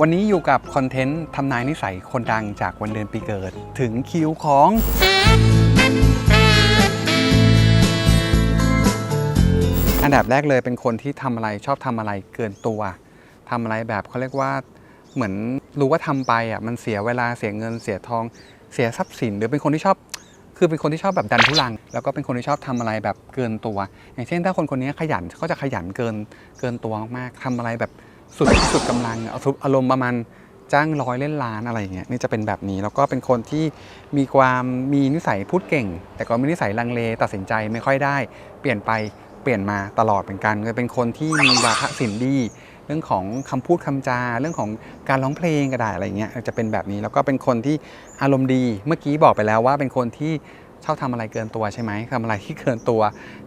วันนี้อยู่กับคอนเทนต์ทำนายนิสัยคนดังจากวันเดือนปีเกิด ถึงคิวของอันดับแรกเลยเป็นคนที่ทำอะไรชอบทำอะไรเกินตัวทำอะไรแบบเขาเรียกว่าเหมือนรู้ว่าทำไปอะมันเสียเวลาเสียเงินเสียทองเสียทรัพย์สิน หรือเป็นคนที่ชอบ คือเป็นคนที่ชอบแบบดันทุลัง แล้วก็เป็นคนที่ชอบทำอะไรแบบเกินตัว อย่างเช่น ถ้าคนคนนี้ขยันก็จะขยันเกินเกินตัวมากๆทำอะไรแบบ สุดสุดกำลังเอาอารมณ์ประมาณจ้างร้อยเล่นล้านอะไรอย่างเงี้ยนี่จะเป็นแบบนี้แล้วก็เป็นคนที่มีความมีนิสัยพูดเก่ง แต่ก็มีนิสัยลังเลตัดสินใจไม่ค่อยได้ เปลี่ยนไปเปลี่ยนมาตลอดเหมือนกันคือเป็นคนที่มีวาทศิลป์ดี เรื่องของคำพูดคำจา เรื่องของการร้องเพลงก็ได้อะไรเงี้ยจะเป็นแบบนี้แล้วก็เป็นคนที่อารมณ์ดี เมื่อกี้บอกไปแล้วว่าเป็นคนที่ ชอบทำอะไรเกินตัวใช่ไหมทำอะไรที่เกินตัว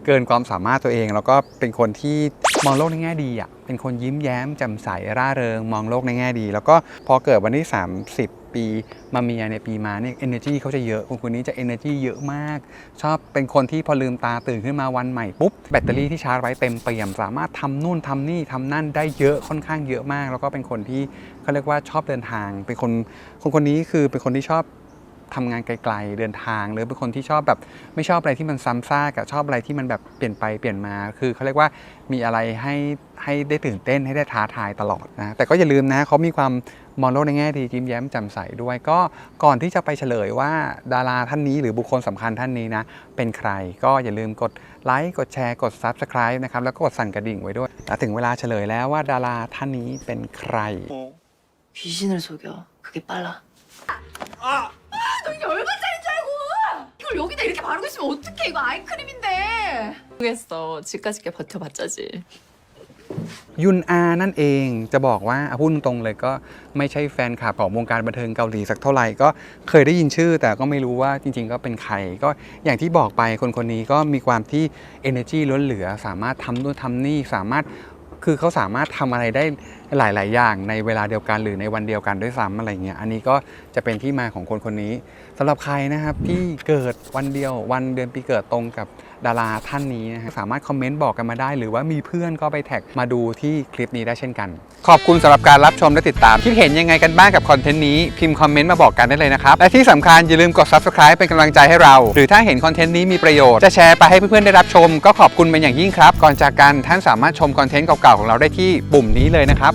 เกินความสามารถตัวเอง แล้วก็เป็นคนที่มองโลกในแง่ดีอะเป็นคนยิ้มแย้มแจ่มใสร่าเริง มองโลกในแง่ดี แล้วก็พอเกิดวันที่ 30 ปีมาเมียในปีมาเนี่ย energy เขาจะเยอะคนคนนี้จะ energy เยอะมาก ชอบเป็นคนที่พอลืมตาตื่นขึ้นมาวันใหม่ปุ๊บแบตเตอรี่ที่ชาร์จไว้เต็มเปี่ยม สามารถทำนู่นทำนี่ทำนั่นได้เยอะค่อนข้างเยอะมาก แล้วก็เป็นคนที่เขาเรียกว่าชอบเดินทาง เป็นคนคนคนนี้คือเป็นคนที่ชอบ ทำงานไกลๆเดินทาง หรือเป็นคนที่ชอบแบบไม่ชอบอะไรที่มันซ้ำซากอะชอบอะไรที่มันแบบเปลี่ยนไปเปลี่ยนมา คือเขาเรียกว่ามีอะไรให้ให้ได้ตื่นเต้นให้ได้ท้าทายตลอดนะแต่ก็อย่าลืมนะเขามีความมองโลกในแง่ดียิ้มแย้มแจ่มใสด้วย ก็ก่อนที่จะไปเฉลยว่าดาราท่านนี้หรือบุคคลสำคัญท่านนี้นะ เป็นใครก็อย่าลืมกดไลค์กดแชร์กด Subscribe นะครับแล้วก็กดสั่นกระดิ่งไว้ด้วยและถึงเวลาเฉลยแล้วว่าดาราท่านนี้เป็นใคร 귀신을 속여. 그게 빨라. 너 이게 얼마짜리인 줄 알고! 이걸 여기다 이렇게 바르고 있으면 어떡해 이거 아이크림인데! 모르겠어. 집까지 게 버텨봤자지. ยุนอานั่นเองจะบอกว่าอ่ะพูดตรงๆเลยก็ไม่ใช่แฟนคลับของวงการบันเทิงเกาหลีสักเท่าไหร่ก็เคยได้ยินชื่อ แต่ก็ไม่รู้ว่าจริง ๆ ก็เป็นใคร ก็อย่างที่บอกไปคนคนนี้ก็มีความที่ energy ล้นเหลือ สามารถทำนู่นทำนี่สามารถคือเขาสามารถทำอะไรได้ หลาย ๆ อย่างในเวลาเดียวกันหรือในวันเดียวกันด้วยซ้ำอะไรเงี้ย อันนี้ก็จะเป็นที่มาของคนคนนี้สำหรับใครนะครับที่เกิดวันเดียววันเดือนปีเกิดตรงกับดาราท่านนี้นะสามารถคอมเมนต์บอกกันมาได้ หรือว่ามีเพื่อนก็ไปแท็กมาดูที่คลิปนี้ได้เช่นกัน ขอบคุณสำหรับการรับชมและติดตาม คิดเห็นยังไงกันบ้างกับคอนเทนต์นี้พิมพ์คอมเมนต์มาบอกกันได้เลยนะครับ และที่สำคัญอย่าลืมกด subscribe เป็นกำลังใจให้เรา หรือถ้าเห็นคอนเทนต์นี้มีประโยชน์จะแชร์ไปให้เพื่อนๆได้รับชม ก็ขอบคุณเป็นอย่างยิ่งครับ ก่อนจากกันท่านสามารถชมคอนเทนต์เก่าๆของเราได้ที่ปุ่มนี้เลยนะครับ